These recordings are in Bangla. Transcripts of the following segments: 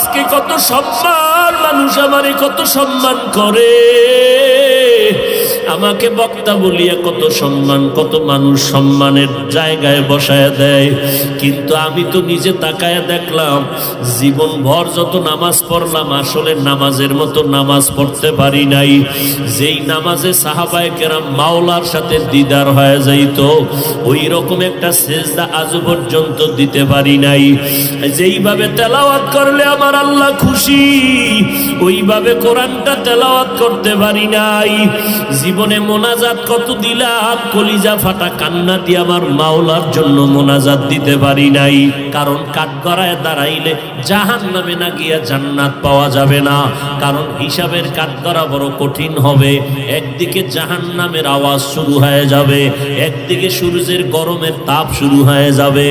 আজকে কত সম্মান মানুষ আমারে কত সম্মান করে। আমাকে বক্তা বলিয়া কত সম্মান, কত মানুষ সম্মানের জায়গায় বসায় দেয়। কিন্তু আমি তো নিজে তাকায় দেখলাম জীবন ভর যত নামাজ পড়লাম, আসলে নামাজের মতো নামাজ পড়তে পারি নাই। যেই নামাজে সাহাবায় কেরাম মাওলার সাথে দিদার হয়ে যাইত ওই রকম একটা সেজদা আজ পর্যন্ত দিতে পারি নাই। যেইভাবে তেলাওয়াত করলে আমার আল্লাহ খুশি, ওইভাবে কোরআনটা তেলাওয়াত করতে পারি নাই। জীবনে মোনাজাত কত দিলাম? কলিজা ফাটা কান্না দিয়ে আমার মাওলার জন্য মোনাজাত দিতে পারি নাই। কারণ কাঠগড়ায় দাঁড়াইলে জাহান নামে না গিয়া জান্নাত পাওয়া যাবে না। কারণ হিসাবের কাঠগড়া বড় কঠিন হবে। একদিকে জাহান নামের আওয়াজ শুরু হয়ে যাবে। একদিকে সূর্যের গরমের তাপ শুরু হয়ে যাবে।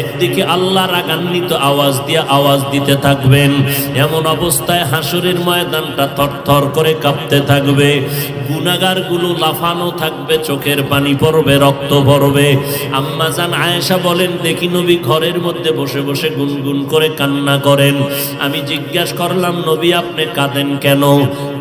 একদিকে আল্লাহ রাগান্বিত আওয়াজ দিয়ে আওয়াজ দিতে থাকবেন। এমন অবস্থায় হাসরের ময়দানটা থরথর করে কাঁপতে থাকবে। গুনাগারগুলো লাফানো থাকবে, চোখের পানি পড়বে, রক্ত পড়বে আম্মা জান আয়েশা বলেন, দেখি নবী ঘরের মধ্যে বসে বসে গুনগুন করে কান্না করেন। আমি জিজ্ঞাস করলাম, নবী, আপনি কাঁদেন কেন?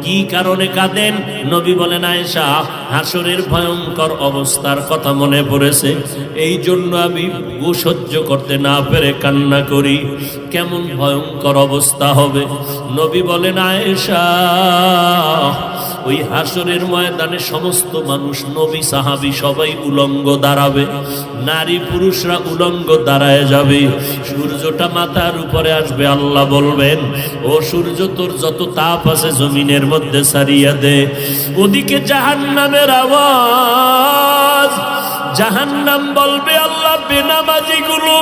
কি কারণে কাঁদেন? নবী বলেন, আয়েশা, হাসরের ভয়ঙ্কর অবস্থার কথা মনে পড়েছে। এই জন্য আমি সহ্য করতে না পেরে কান্না করি। কেমন ভয়ঙ্কর অবস্থা হবে? নবী বলেন, আয়েশা ওই হাসরের ময়দানে সমস্ত মানুষ, নবী, সাহাবি সবাই উলঙ্গ দাঁড়াবে। নারী পুরুষরা উলঙ্গ দাঁড়ায় যাবে। সূর্যটা মাথার উপরে আসবে, আল্লাহ বলবেন, ও সূর্য, তোর যত তাপ আছে জমিনের মধ্যে সারিয়া দে। ওদিকে জাহান্নামের আওয়াজ, জাহান্নাম বলবে, আল্লাহ বেনামাজি গুলো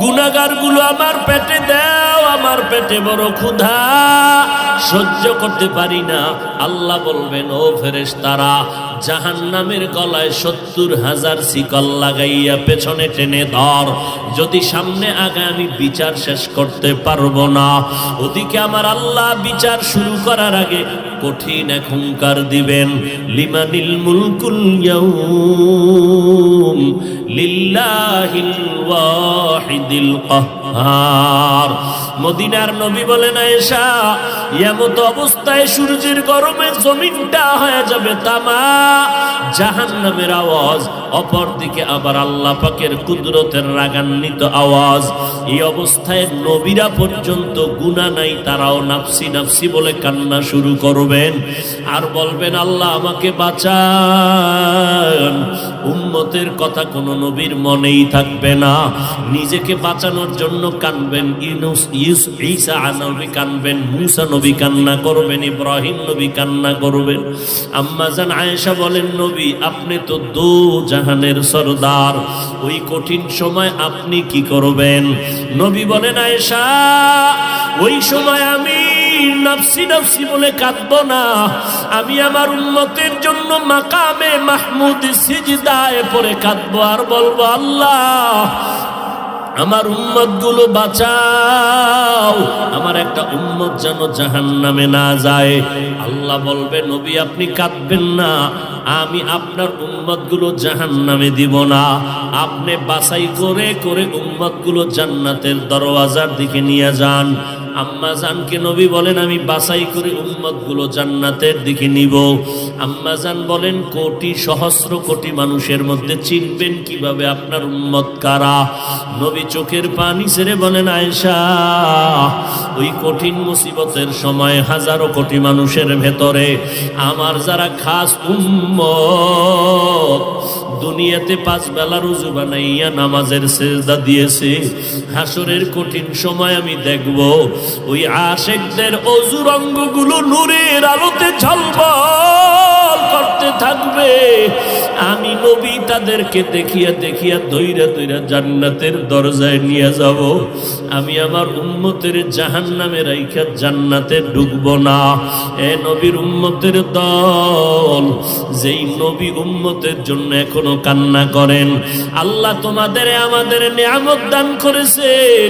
গুনাগারগুলো আমার পেটে দাও, আমার পেটে বড় ক্ষুধা। সহ্য করতে পারি না। আল্লাহ বলবেন, ও ফেরেস তারা জাহান নামের গলায় সত্তর হাজার শিকল লাগাইয়া পেছনে টেনে ধর। যদি সামনে আগে আমি বিচার শেষ করতে পারব না, ওদিকে আমার আল্লাহ বিচার শুরু করার আগে কঠিন এক হুঙ্কার দিবেন। লিমানিল মুলকুল লিল্লাহিল ওয়াহিদিল কাহ্হার মদিনার নবী বলেন, আয়েশা এমত অবস্থায় সূর্যের গরমে জমিনটা হয়ে যাবে তামা জাহান্নামের আওয়াজ, অপরদিকে আবার আল্লাহ পাকের কুদরতের রাগান্বিত আওয়াজ। এই অবস্থায় নবীরা পর্যন্ত গুণা নাই, তারাও নাফসি নাফসি বলে কান্না শুরু করবেন। আর বলবেন, আল্লাহ আমাকে বাঁচান। উম্মতের কথা কোনো নবীর মনেই থাকবে না। নিজেকে বাঁচানোর জন্য কানবেন, ইউনুস, ইউস, ঈসা নবী কানবেন, মুসা নবী কান্না করবেন, ইব্রাহিম নবী কান্না করবেন। আম্মাজান আয়েশা বলেন, নবী, আপনি তো দু জাহানের সরদার। ওই কঠিন সময় আপনি কি করবেন? নবী বলেন, আয়েশা, ওই সময় আমি নফসি নফসি বলে কাঁদব না। আমি আমার উন্মতের জন্য মাকামে মাহমুদ সিজদায় পরে কাঁদবো। আর বলব, আল্লাহ আমার উম্মতগুলো বাঁচাও। আমার একটা উম্মত যেন জাহান নামে না যায়। আল্লাহ বলবে, নবী, আপনি কাঁদবেন না। আমি আপনার উম্মতগুলো জাহান নামে দিব না। আপনি বাছাই করে করে উম্মতগুলো জান্নাতের দরওয়াজার দিকে নিয়ে যান। আম্মা জানকে নবী বলেন, আমি বাছাই করে উম্মতগুলো জান্নাতের দিকে নিব। আম্মা জান বলেন, কোটি সহস্র কোটি মানুষের মধ্যে চিনবেন কীভাবে আপনার উম্মত কারা? নবী চোখের পানি ছেড়ে বলেন, আয়েশা, ওই কঠিন মুসিবতের সময় হাজারো কোটি মানুষের ভেতরে আমার যারা খাস উম্মত, দুনিয়াতে পাঁচ বেলা রুজু বানাইয়া নামাজের সেজদা দিয়েছে। হাসরের কঠিন সময় আমি দেখব। ওই আশেকদের অজুর অঙ্গগুলো নূরের আলোতে ঝলবল করতে থাকবে। আমি নবী তাদেরকে দেখিয়া দেখিয়া দইরা দইরা জান্নাতের দরজায় নিয়ে যাব। আমি আমার উম্মতের জাহান নামে রাইখা জান্নাতে ঢুকব না। এ নবীর উম্মতের দল, যেই নবী উম্মতের জন্য এখনও কান্না করেন। আল্লাহ তোমাদের আমাদের নিয়ামত দান করেছেন।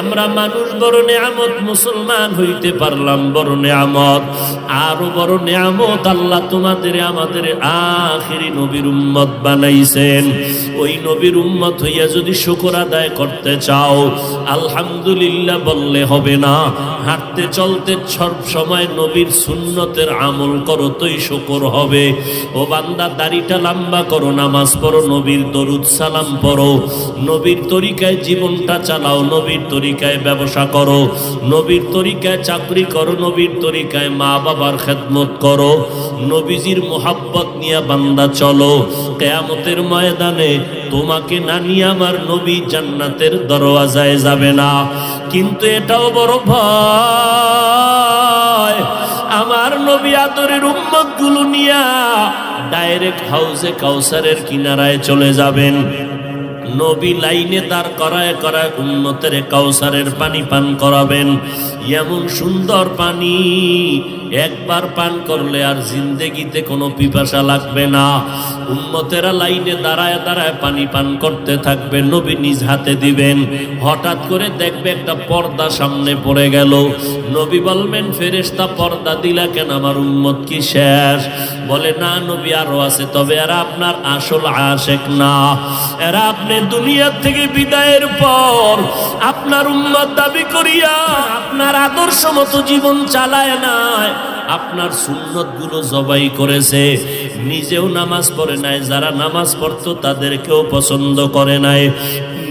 আমরা মানুষ বড় নিয়ামত, মুসলমান হইতে পারলাম বড় নিয়ামত। আরও বড় নিয়ামত আল্লাহ তোমাদের আমাদের আমাদের আখিরি নবীর উম্মত বানাইছেন। ওই নবীর উম্মত হইয়া যদি শুকর আদায় করতে চাও, আলহামদুলিল্লাহ বললে হবে না। হাঁটতে চলতে সব সময় নবীর সুন্নতের আমল করো, তোই শুকর হবে। ও বান্দা, দাড়িটা লম্বা করো, নামাজ পড়ো, নবীর দরুদ সালাম পড়ো। নবীর তরিকায় জীবনটা চালাও, নবীর তরিকায় ব্যবসা করো। নবীর তরিকায় চাকরি করো, নবীর তরিকায় মা বাবার খেদমত করো। নবীজির মোহাব্বত নিয়ে বান্দা চলো। কেয়ামতের ময়দানে তোমাকে না নিয়ে আমার নবী জান্নাতের দরওয়াজায় যাবে না। কিন্তু এটাও বড় ভয়। আমার নবী আদরের উম্মতগুলো নিয়া ডাইরেক্ট হাউসে কাউসারের কিনারায় চলে যাবেন। নবী লাইনে দাঁড় করায় করায় উন্নতের কাউসারের পানি পান করাবেন। এমন সুন্দর পানি একবার পান করলে আর জিন্দেগিতে কোনো পিপাসা লাগবে না। উন্মতেরা লাইনে দাঁড়ায় দাঁড়ায় পানি পান করতে থাকবে, নবী নিজ হাতে দিবেন। হঠাৎ করে দেখবে একটা পর্দা সামনে পড়ে গেল। নবী বলবেন ফেরেশতা পর্দা দিলা কেন? আমার উম্মত কি শেষ? বলে, না নবী, আরও আছে। তবে এরা আপনার আসল আশেক না। এরা আপনি দুনিয়ার থেকে বিদায়ের পর আপনার উম্মত দাবি করিয়া আপনার আদর্শ মতো জীবন চালায় নাই। আপনার সুন্নতগুলো জবাই করেছে। নিজেও নামাজ পড়ে নাই, যারা নামাজ পড়তো তাদেরকেও পছন্দ করে নাই।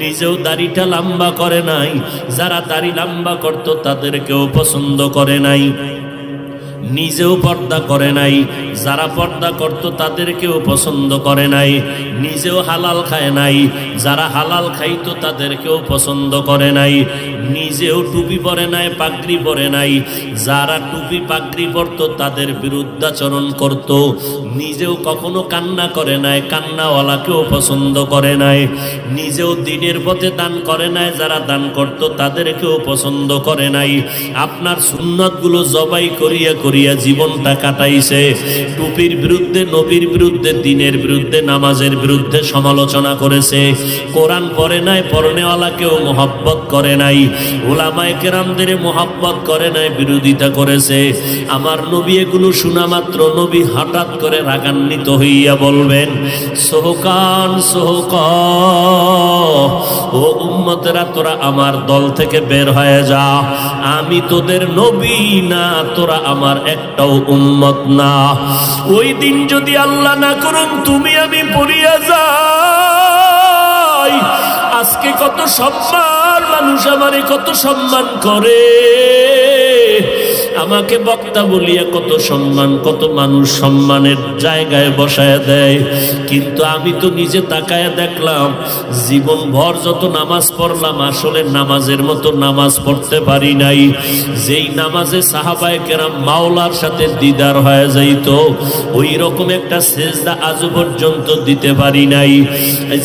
নিজেও দাড়িটা লম্বা করে নাই, যারা দাড়ি লম্বা করতো তাদেরকেও পছন্দ করে নাই। নিজেও পর্দা করে নাই। যারা পর্দা করত, তাদেরকেও পছন্দ করে নাই। নিজেও হালাল খায় নাই। যারা হালাল খাইতো, তাদেরকেও পছন্দ করে নাই। নিজেও টুপি পরে নাই, পাগড়ি পরে নাই। যারা টুপি, পাগড়ি পরতো, তাদের বিরুদ্ধাচরণ করত। নিজেও কখনো কান্না করে নাই, কান্নাওয়ালাকেও পছন্দ করে নাই। নিজেও দিনের পথে দান করে নাই, যারা দান করত, তাদেরকেও পছন্দ করে নাই। আপনার সুন্নতগুলো জবাই করিয়া করিয়া জীবনটা কাটাইছে। টুপির বিরুদ্ধে, নবীর বিরুদ্ধে, দিনের বিরুদ্ধে, নামাজের বিরুদ্ধে সমালোচনা করেছে। কোরআন পড়ে নাই পড়নেওয়ালাকেও মোহব্বত করে নাই। ওলামায় কেরামদের মোহব্বত করে নাই, বিরোধিতা করেছে। আমার নবী এগুলো শোনা মাত্র, নবী হঠাৎ করে রাগান্বিত হইয়া বলবেন, সোহকান, সোহক, ও উম্মতেরা, তোরা আমার দল থেকে বের হয়ে যা। আমি তোদের নবী না, তোরা আমার একটাও উম্মত না। ওই দিন যদি আল্লাহ না করুন, তুমি আমি পড়িয়া যাই। আজকে কত সম্মান, মানুষ আমারে কত সম্মান করে। আমাকে বক্তা বলিয়া কত সম্মান, কত মানুষ সম্মানের জায়গায় বসায় দেয়। কিন্তু আমি তো নিজে তাকায় দেখলাম, জীবন ভর যত নামাজ পড়লাম, আসলে নামাজের মতো নামাজ পড়তে পারি নাই। যেই নামাজে সাহাবায় কেরাম মাওলার সাথে দিদার হয়ে যাইত ওই রকম একটা সেজদা আজ পর্যন্ত দিতে পারি নাই।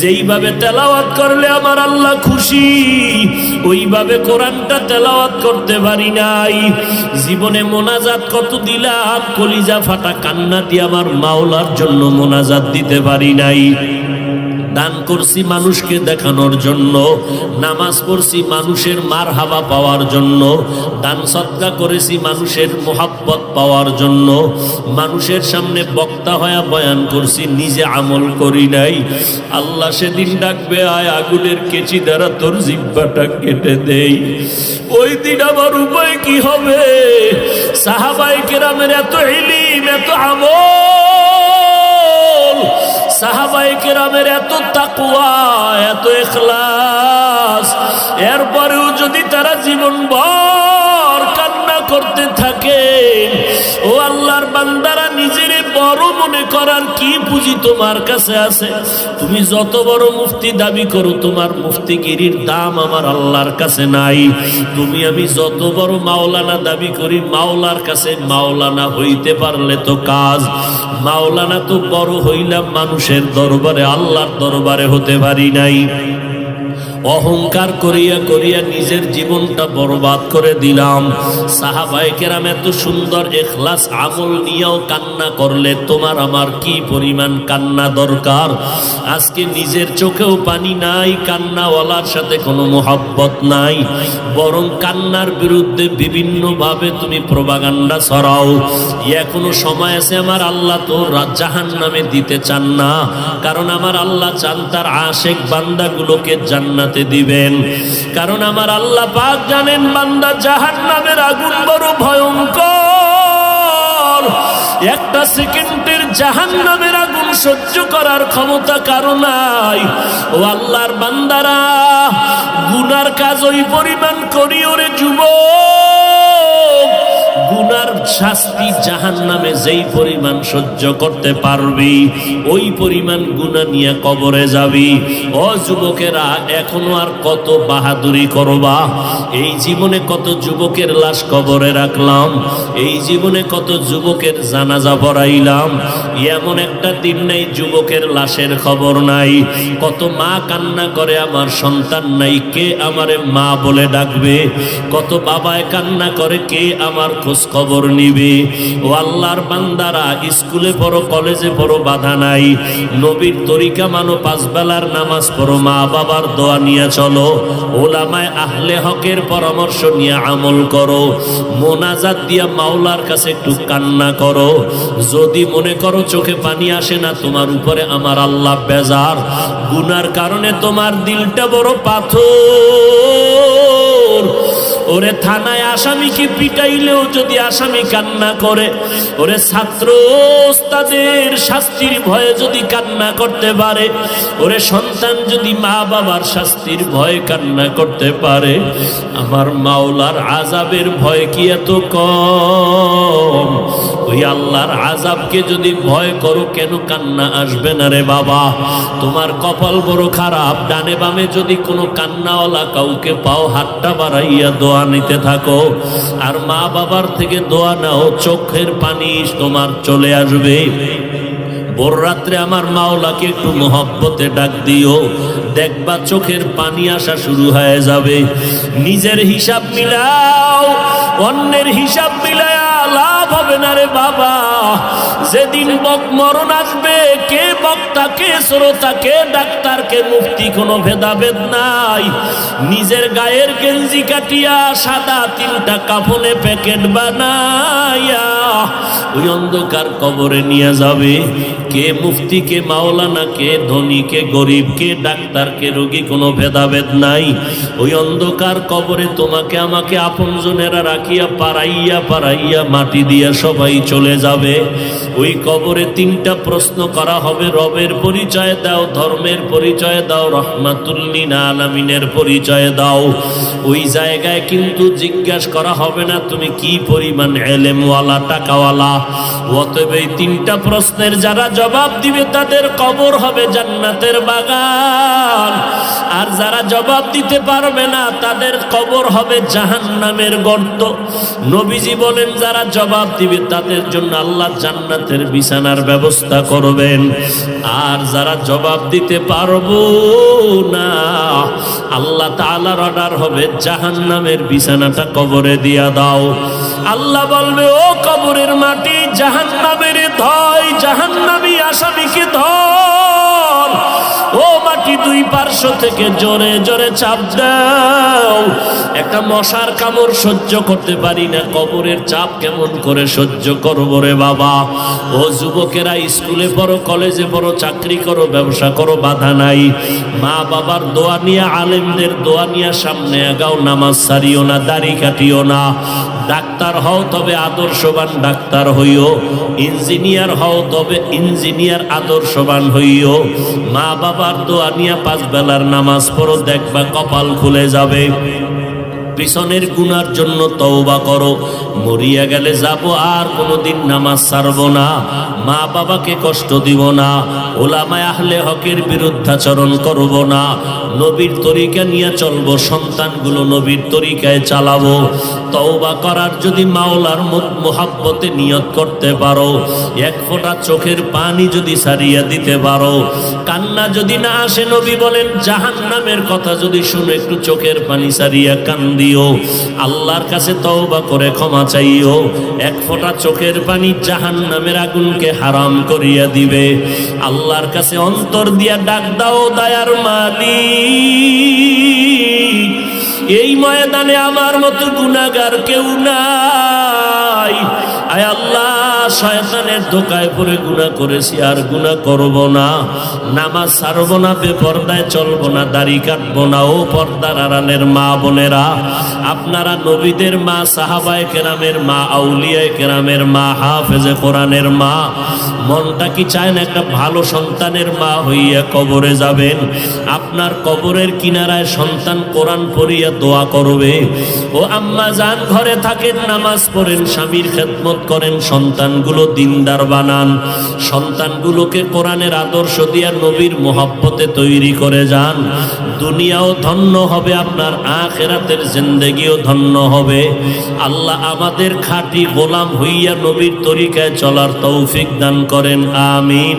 যেইভাবে তেলাওয়াত করলে আমার আল্লাহ খুশি, ওইভাবে কোরআনটা তেলাওয়াত করতে পারি নাই। জীবনে মোনাজাত কত দিলাম? কলিজা ফাটা কান্না দিয়ে আমার মাওলার জন্য মোনাজাত দিতে পারি নাই। দান করছি মানুষকে দেখানোর জন্য, নামাজ পড়ছি মানুষের মার হাওয়া পাওয়ার জন্য, দান সৎকা করেছি মানুষের মোহাব্বত পাওয়ার জন্য মানুষের সামনে বক্তা হয়ে বয়ান করছি, নিজে আমল করি নাই। আল্লাহ সেদিন ডাকবে, আয় আগুনের কেচি দ্বারা তোর জিব্বাটা কেটে দেই। ওই দিন আমার উপায় কি হবে? সাহাবাই কেরামের এত ইলিম, এত আমল। সাহাবাই কেরামের এত তাকুয়া এত এখলাস এরপরেও যদি তারা জীবন ভর করতে থাকে ও আল্লাহর বান্দারা নিজের বড় মনে করার কি পুঁজি তোমার কাছে আছে? তুমি যত বড় মুফতি দাবি করো, তোমার মুফতিগিরির দাম আমার আল্লাহর কাছে নাই। তুমি আমি যত বড় মাওলানা দাবি করি, মাওলার কাছে মাওলানা হইতে পারলে তো কাজ। মাওলানা তো বড় হইলাম মানুষের দরবারে, আল্লাহর দরবারে হতে পারি নাই। অহংকার করিয়া করিয়া নিজের জীবনটা বরবাদ করে দিলাম। সাহাবাই কেরাম এত সুন্দর এখলাস আমল নিয়েও কান্না করলে তোমার আমার কি পরিমাণ কান্না দরকার? আজকে নিজের চোখেও পানি নাই, কান্নাওয়ালার সাথে কোনো মোহাব্বত নাই। বরং কান্নার বিরুদ্ধে বিভিন্নভাবে তুমি প্রবাগান্ডা ছড়াও। এখনও সময় আছে আমার আল্লাহ তো জাহান নামে দিতে চান না। কারণ আমার আল্লাহ চান তার আশেক বান্দাগুলোকে জান্নাতে দিবেন। কারণ আমার আল্লাহ পাক জানেন, বান্দা জাহান নামের আগুন বড় ভয়ঙ্কর। একটা সেকেন্ডের জাহান নামের আগুন সহ্য করার ক্ষমতা কারও নাই। ও আল্লাহর বান্দারা, গুনার কাজ ওই পরিমাণ করিও রে যুবক। গুনার শাস্তি জাহান নামে যেই পরিমাণ সহ্য করতে পারবি, ওই পরিমাণ গুণা নিয়ে কবরে যাবি। ও যুবকেরা, এখনও আর কত বাহাদুরি করবা? এই জীবনে কত যুবকের লাশ কবরে রাখলাম, এই জীবনে কত যুবকের জানাজা পড়াইলাম, এমন একটা দিন নেই যুবকের লাশের খবর নাই। কত মা কান্না করে, আমার সন্তান নাই, কে আমারে মা বলে ডাকবে? কত বাবায় কান্না করে, কে আমার খবর নিবে। ও আল্লাহর বান্দারা, স্কুলে পড়ো, কলেজে পড়ো, বাধা নাই। নবীর তরিকা মানো, পাঁচ বেলার নামাজ পড়ো মা বাবার দোয়া নিয়ে চলো। ওলামায় আহলে হকের পরামর্শ নিয়ে আমল করো। মোনাজাত দিয়া মাওলার কাছে একটু কান্না করো। যদি মনে করো চোখে পানি আসে না, তোমার উপরে আমার আল্লাহ বেজার। গুনার কারণে তোমার দিলটা বড় পাথর। ওরে থানায় আসামিকে পিটাইলেও যদি আসামি কান্না করে, ওরে ছাত্র ওস্তাদের শাস্তির ভয়ে যদি কান্না করতে পারে, ওরে সন্তান যদি মা বাবার শাস্তির ভয়ে কান্না করতে পারে, আমার মাওলার আজাবের ভয় কি এত কম? ওই আল্লাহর আজাবকে যদি ভয় করো, কেন কান্না আসবে না রে বাবা? তোমার কপাল বড় খারাপ, ডানে বামে যদি কোনো কান্নাওয়ালা কাউকে পাও, হাতটা বাড়াইয়া দোয়া নিতে থাকো। আর মা বাবার থেকে দোয়া নাও, চোখের পানি তোমার চলে আসবে। ভোর রাত্রে আমার মাওলাকে একটু মহব্বতে ডাক দিও। দেখবা চোখের পানি আসা শুরু হয়ে যাবে। নিজের হিসাব মিলাও, অন্যের হিসাব মিলায়া লাভ হবে না রে বাবা। যেদিন মরণ আসবে, কে বক্তা কে শ্রোতা কে ডাক্তার কে মুক্তি কোনো ভেদাভেদ নাই। নিজের গায়ের গেঞ্জি কাটিয়া সাদা তিনটা কাফনে প্যাকেট বানাইয়া ওই অন্ধকার কবরে নিয়ে যাবে। কে মুফতি কে মাওলানা কে ধনী কে গরিব কে ডাক্তার কে রোগী কোনো ভেদাভেদ নাই। ওই অন্ধকার কবরে তোমাকে, আমাকে আপন আপনজনেরা রাখিয়া পারাইয়া পারাইয়া মাটি দিয়া সবাই চলে যাবে। ওই কবরে তিনটা প্রশ্ন করা হবে, রবের পরিচয় দাও, ধর্মের পরিচয় দাও রহমাতুল্লিন আলামিনের পরিচয় দাও। ওই জায়গায় কিন্তু জিজ্ঞাসা করা হবে না, তুমি কি পরিমাণ এলেমওয়ালা, টাকাওয়ালা? অতএব এই তিনটা প্রশ্নের যারা জবাব দিবে, তাদের কবর হবে জান্নাতের বাগান। আর যারা জবাব দিতে পারবে না, তাদের কবর হবে জাহান নামের গর্ত। নবীজি বলেন, যারা জবাব দিবে, তাদের জন্য আল্লাহ জান্নাতের বিছানার ব্যবস্থা করবেন। আর যারা জবাব দিতে পারব না, আল্লাহ তালার অর্ডার হবে জাহান নামের বিছানাটা কবরে দিয়া দাও। আল্লাহ বলবে, ও কবরের মাটি জাহান নামের ধয় জাহান নামি আসামিকে ধর ও মাটি দুই পার্শ্ব থেকে জোরে জোরে চাপ দাও। একটা মশার কামড় সহ্য করতে পারি না, কবরের চাপ কেমন করে সহ্য করব রে বাবা? ও যুবকেরা, স্কুলে পড়ো, কলেজে পড়ো, চাকরি করো, ব্যবসা করো, বাধা নাই। মা বাবার দোয়া নিয়ে, আলেমদের দোয়া নিয়ে সামনে আগাও, নামাজ সারিও না, দাড়ি কাটিও না। ডাক্তার হও তবে আদর্শবান ডাক্তার হইও। ইঞ্জিনিয়ার হও তবে ইঞ্জিনিয়ার আদর্শবান হইও। মা বাবার দোয়া নিয়ে পাঁচ বেলার নামাজ পড়ো, দেখবা কপাল খুলে যাবে। পিছনের গুনার জন্য তওবা করো। মরিয়া গেলে যাব, আর কোনোদিন নামাজ ছাড়ব না। মা বাবাকে কষ্ট দিব না। ওলামায় আহলে হকের বিরুদ্ধাচরণ করব না। নবীর তরিকা নিয়ে চলবো, সন্তানগুলো নবীর তরিকায় চালাবো। তওবা করার যদি মাওলার মোহাব্বতে নিয়ত করতে পারো, এক ফোঁটা চোখের পানি যদি সারিয়ে দিতে পারো। কান্না যদি না আসে, নবী বলেন জাহান নামের কথা যদি শুনে একটু চোখের পানি সারিয়া কান্দিও আল্লাহর কাছে তওবা করে ক্ষমা চাইও। এক ফোঁটা চোখের পানি জাহান নামের আগুনকে হারাম করিয়া দিবে। আল্লাহর কাছে অন্তর দিয়া ডাক দাও, দায়ার মালিক। এই ময়দানে আমার মতো গুনাগার কেউ নাই। আয় আল্লাহ। শয়তানের ধোকায় পড়ে গুণা করেছি, আর গুণা করব না। নামাজ ছাড়ব না, বেপর্দায় চলবো না, দাড়ি কাটবো না। ও পর্দার আড়ালের মা বোনেরা, আপনারা নবীদের মা, সাহাবায় কেরামের মা, আউলিয়ায় কেরামের মা, হাফেজে কোরআনের মা, মনটা কি চায় না একটা ভালো সন্তানের মা হইয়া কবরে যাবেন? আপনার কবরের কিনারায় সন্তান কোরআন পড়িয়া দোয়া করবে। ও আম্মা যান, ঘরে থাকেন, নামাজ পড়েন, স্বামীর খেদমত করেন সন্তানগুলো দিনদার বানান। সন্তানগুলোকে কোরআনের আদর্শ দিয়া নবীর মোহাব্বতে তৈরি করে যান। দুনিয়াও ধন্য হবে, আপনার আখেরাতের জিন্দেগিও ধন্য হবে। আল্লাহ আমাদের খাঁটি গোলাম হইয়া নবীর তরিকায় চলার তৌফিক দান করেন, আমিন।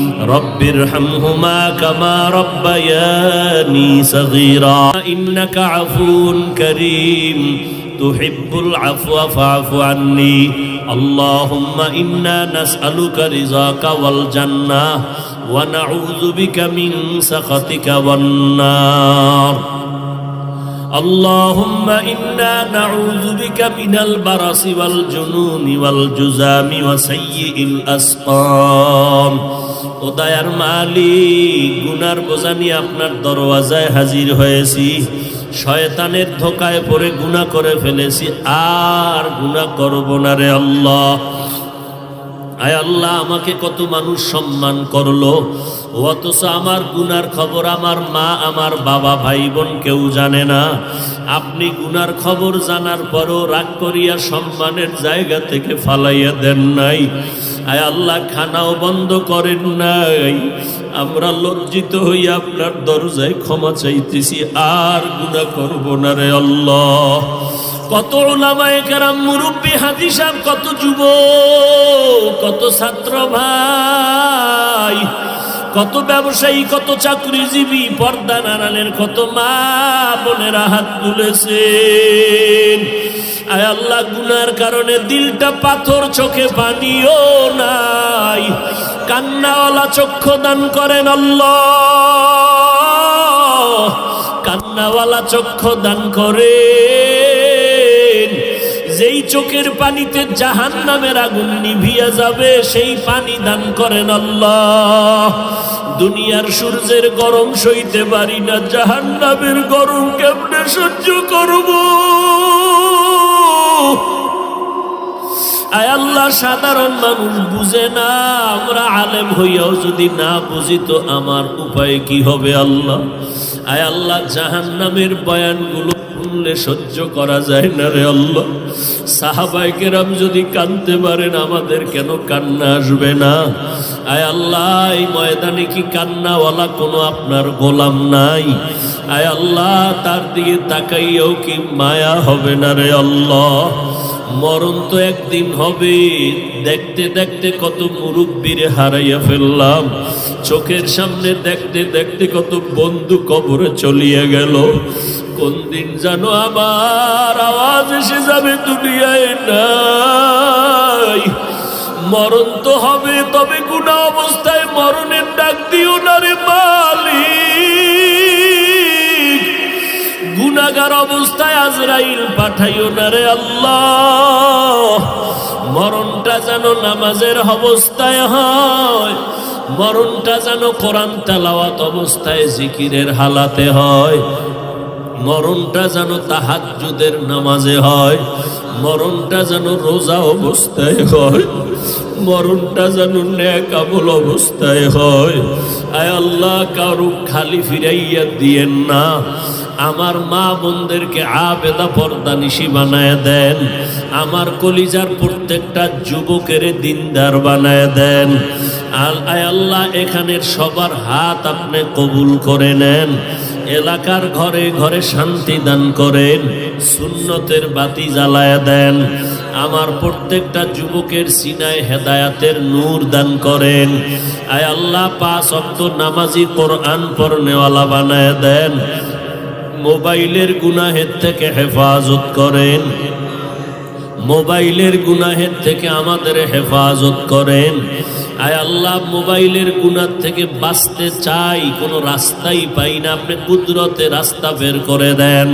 رب ارحمهما كما ربياني صغيرا. إنك عفو كريم. تحب العفو فاعف عني. اللهم إنا نسألك رضاك والجنة ونعوذ بك من سخطك والنار. اللهم إنا نعوذ بك من البرص والجنون والجزام وسيء الأسقام. ও দায়ার মালিক, গুনার বোঝা নিয়ে আপনার দরওয়াজায় হাজির হয়েছি। শয়তানের ধোকায় পরে গুণা করে ফেলেছি, আর গুণা করব না রে আল্লাহ। আয় আল্লাহ, আমাকে কত মানুষ সম্মান করল। অথচ আমার গুনার খবর আমার মা, আমার বাবা ভাই বোন কেউ জানে না। আপনি গুনার খবর জানার পরও রাগ করিয়া সম্মানের জায়গা থেকে ফালাইয়া দেন নাই। আয় আল্লাহ, খানাও বন্ধ করেন নাই। আমরা লজ্জিত হইয়া আপনার দরজায় ক্ষমা চাইতেছি, আর গুণা করব না রে আল্লাহ। কত ওলামায়ে কেরাম মুরব্বী হাজি সাহেব, কত যুব কত ছাত্র ভাই, কত ব্যবসায়ী, কত চাকরিজীবী, পর্দা নারায়ণের কত মা বোনেরা হাত তুলেছে আয় আল্লাহ, গুনার কারণে দিলটা পাথর চোখে পানিও নাই। কান্নাওয়ালা চক্ষু দান করেন আল্লাহ। কান্নাওয়ালা চক্ষু দান করেন যেই চোখের পানিতে জাহান নামের আগুন নিভিয়া যাবে, সেই পানি দান করেন আল্লাহ। দুনিয়ার সূর্যের গরম সইতে পারি না জাহান নামের গরম কেমনে সহ্য করব? আয় আল্লাহ, সাধারণ মানুষ বুঝে না, আমরা আলেম হইয়াও যদি না বুঝি, তো আমার উপায় কি হবে আল্লাহ? আয় আল্লাহ জাহান নামের বয়ানগুলো শুনলে সহ্য করা যায় না রে আল্লাহ। সাহাবাই কেরাম যদি কানতে পারেন, আমাদের কেন কান্না আসবে না? আয় আল্লাহ, এই ময়দানে কি কান্নাওয়ালা কোনো আপনার গোলাম নাই? আয় আল্লাহ, তার দিকে তাকাইয়াও কি মায়া হবে না রে আল্লাহ? মরণ তো একদিন হবে। দেখতে দেখতে কত মুরব্বীরে হারাইয়া ফেললাম। চোখের সামনে দেখতে দেখতে কত বন্ধু কবরে চলিয়া গেল। কোন দিন জানো আবার আওয়াজ এসে যাবে নাই। মরণ তো হবে, তবে গুণা অবস্থায় মরণের ডাক দিও না রে মালিক। গুনাগার অবস্থায় আজরাইল পাঠাইও না রে আল্লাহ। মরণটা যেন নামাজের অবস্থায় হয়। মরণটা যেন কোরআন তালাওয়াত অবস্থায় জিকিরের হালাতে হয়। মরণটা যেন তাহাজ্জুদের নামাজে হয়। মরণটা যেন রোজা অবস্থায় হয়। মরণটা যেন ন্যাক অবস্থায় হয়। আয় আল্লাহ, কারু খালি ফিরাইয়া দিয়েন না। আমার মা বোনদেরকে আবেদা পর্দা নিশি বানায় দেন। আমার কলিজার প্রত্যেকটা যুবকের দিনদার বানায় দেন। আল আল্লাহ, এখানের সবার হাত আপনি কবুল করে নেন। এলাকার ঘরে ঘরে শান্তি দান করেন, সুন্নতের বাতি জ্বালায় দেন। আমার প্রত্যেকটা যুবকের সিনায় হেদায়াতের নূর দান করেন। আয় আল্লাহ, পাঁচ অক্ত নামাজি কোরআন পড়নেওয়ালা বানায় দেন। মোবাইলের গুনাহের থেকে হেফাজত করেন। মোবাইলের গুনাহের থেকে আমাদের হেফাজত করেন। আয় আল্লাহ, মোবাইলের গুণার থেকে বাঁচতে চাই, কোনো রাস্তাই পাই না। আপনি কুদরতে রাস্তা বের করে দেন।